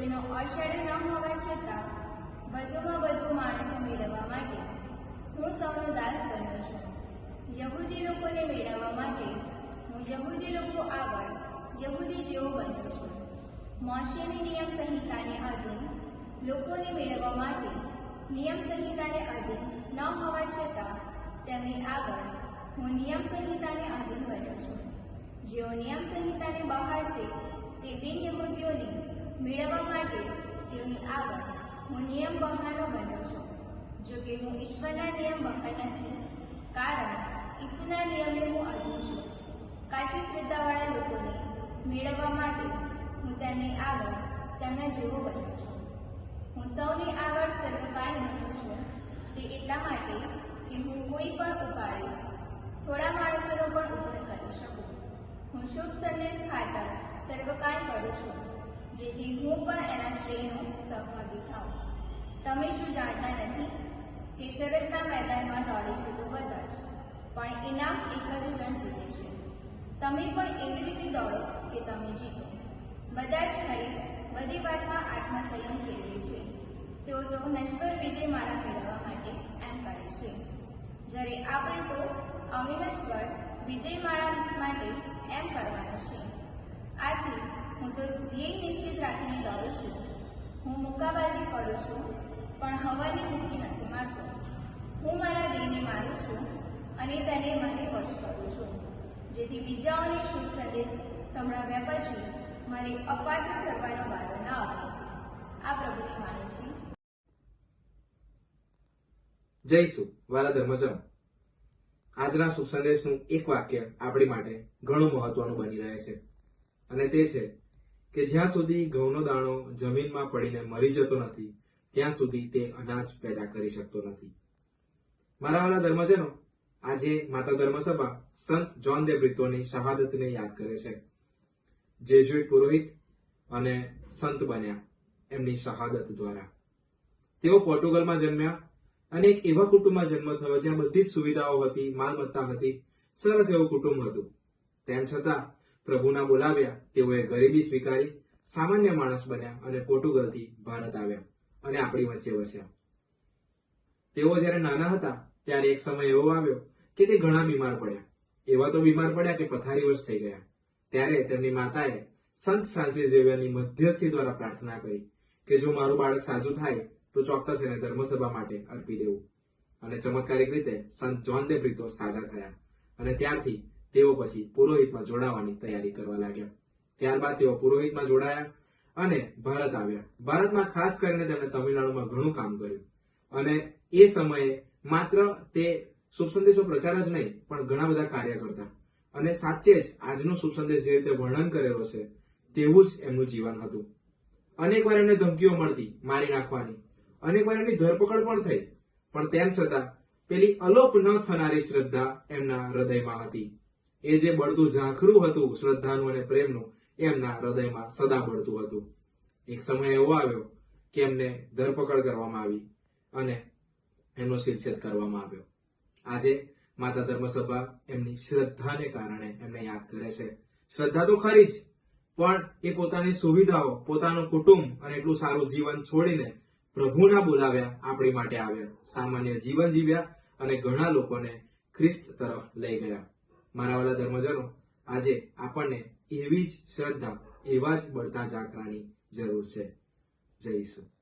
જેનો અષાઢ્ય ન હોવા છતાં વધુમાં વધુ માણસો મેળવવા માટે હું સૌનો દાસ બન્યો છું. યહૂદી લોકોને મેળવવા માટે હું યહૂદી લોકો આગળ યહૂદી જેવો બન્યો છું. મોશેની નિયમ સંહિતાને આધીન લોકોને મેળવવા માટે નિયમ સંહિતાને આધીન ન હોવા છતાં તેમની આગળ હું નિયમ સંહિતાને આધીન બન્યો છું. જેઓ નિયમ સંહિતાને બહાર છે તે બિન યહૂદીઓને મેળવવા માટે તેઓની આગળ હું નિયમ બહારનો બન્યો છું. જો કે હું ઈશ્વરના નિયમ બહાર નથી, કારણ ઈસુના નિયમને હું અધીન છું. કાચી શ્રદ્ધાવાળા લોકોને મેળવવા માટે હું તેમની આગળ તેમના જેવો બન્યો છું. હું સૌની આગળ સર્વકાય બન્યો છું. તે એટલા માટે કે હું કોઈ પણ ઉપાડે થોડા માણસોનો પણ ઉદ્ધાર કરી શકું. હું શુભ સંદેશ ખાતર સર્વકાય કરું છું. જેથી હું પણ એના શ્રેયનો સહભાગી થાઉં. તમે શું જાણતા નથી કે શરતના મેદાનમાં દોડે છે તો બધા જ, પણ ઇનામ એક જ જણ જીતે છે. તમે પણ એવી રીતે દોડો કે તમે જીતો. બધા જ હરીફ બધી વાતમાં આત્મસંયમ કેળવે છે. તેઓ તો નશ્વર વિજય માળા મેળવવા માટે એમ કરે છે. જ્યારે આપણે તો અવિનશ્વર વિજય માળા માટે એમ કરવાનું છે. આથી હું તો ધ્યેય નિશ્ચિત રાખીને દોડું છું. હું મુક્કાબાજી કરું છું, પણ હવાને મુક્કી નથી મારતો. હું મારા દેહને મારું છું અને તેને મને વશ કરું છું. જેથી બીજાઓને શુભ સંદેશ સંભળાવ્યા પછી મારે અપાત્ર કરવાનો વારો ન આવે. આ પ્રભુની વાણી છે. જઈશું વાલા ધર્મજનો આજના શુભ સંદેશનું એક વાક્ય આપણી માટે ઘણું મહત્વનું બની રહે છે. અને તે છે કે જ્યાં સુધી ઘઉંનો દાણો જમીનમાં પડીને મરી જતો નથી, ત્યાં સુધી તે અનાજ પેદા કરી શકતો નથી. મારા વાલા ધર્મજનો, આજે માતા ધર્મસભા સંત જોન દે બ્રિતોની શહાદતને યાદ કરે છે. જેઝુઇટ પુરોહિત અને સંત બન્યા એમની શહાદત દ્વારા. તેઓ પોર્ટુગલમાં જન્મ્યા અને એક એવા કુટુંબમાં જન્મ થયો જ્યાં બધી જ સુવિધાઓ હતી, માલમત્તા હતી, સરસ એવું કુટુંબ હતું. તેમ છતાં પ્રભુના બોલાવ્યા, તેઓએ ગરીબી સ્વીકારી, સામાન્ય માણસ બન્યા અને પોર્ટુગલથી ભારત આવ્યા અને આપણી વચ્ચે વસ્યા. તેઓ જ્યારે નાના હતા, ત્યારે એક સમય એવો આવ્યો કે તે ઘણા બીમાર પડ્યા. એવા તો બીમાર પડ્યા કે પથારીવશ થઈ ગયા. ત્યારે તેમની માતાએ સંત ફ્રાન્સિસ ઝેવિયરની મધ્યસ્થી દ્વારા પ્રાર્થના કરી કે જો મારું બાળક સાજું થાય, તો ચોક્કસ એને ધર્મસભા માટે અર્પી દેવું. અને ચમત્કારિક રીતે સંત જોન દે બ્રિતો સાજા થયા. અને ત્યારથી તેઓ પછી પુરોહિતમાં જોડાવાની તૈયારી કરવા લાગ્યા. ત્યારબાદ તેઓ પુરોહિતમાં જોડાયા અને ભારત આવ્યા. ભારતમાં ખાસ કરીને તેમણે તમિલનાડુમાં ઘણું કામ કર્યું. અને એ સમયે માત્ર તે શુભ સંદેશો પ્રચાર જ નહીં, પણ ઘણા બધા કાર્ય કરતા. અને સાચે જ આજનો શુભ સંદેશ જે રીતે વર્ણન કરેલો છે, તેવું જ એમનું જીવન હતું. અનેક વાર એમને ધમકીઓ મળતી, મારી નાખવાની. અનેક વાર એમની ધરપકડ પણ થઈ. પણ તેમ છતાં, પેલી અલોપ ન થનારી શ્રદ્ધા એમના હૃદયમાં હતી. એ જે બળતું ઝાંખરું હતું શ્રદ્ધાનું અને પ્રેમનું, એમના હૃદયમાં સદા બળતું હતું. એક સમય એવો આવ્યો કે એમને ધરપકડ કરવામાં આવી અને એમનો શિરછેદ કરવામાં આવ્યો. આજે માતા ધર્મસભા એમની શ્રદ્ધાને કારણે એમને યાદ કરે છે. શ્રદ્ધા તો ખરી જ, પણ એ પોતાની સુવિધાઓ, પોતાનું કુટુંબ અને એટલું સારું જીવન છોડીને પ્રભુના બોલાવ્યા આપણી માટે આવ્યા. સામાન્ય જીવન જીવ્યા અને ઘણા લોકોને ખ્રિસ્ત તરફ લઈ ગયા. મારા વાલા ધર્મજનો, આજે આપણને એવી જ શ્રદ્ધા, એવા જ બળતા ઝાંખરાની જરૂર છે. જય ઈસુ.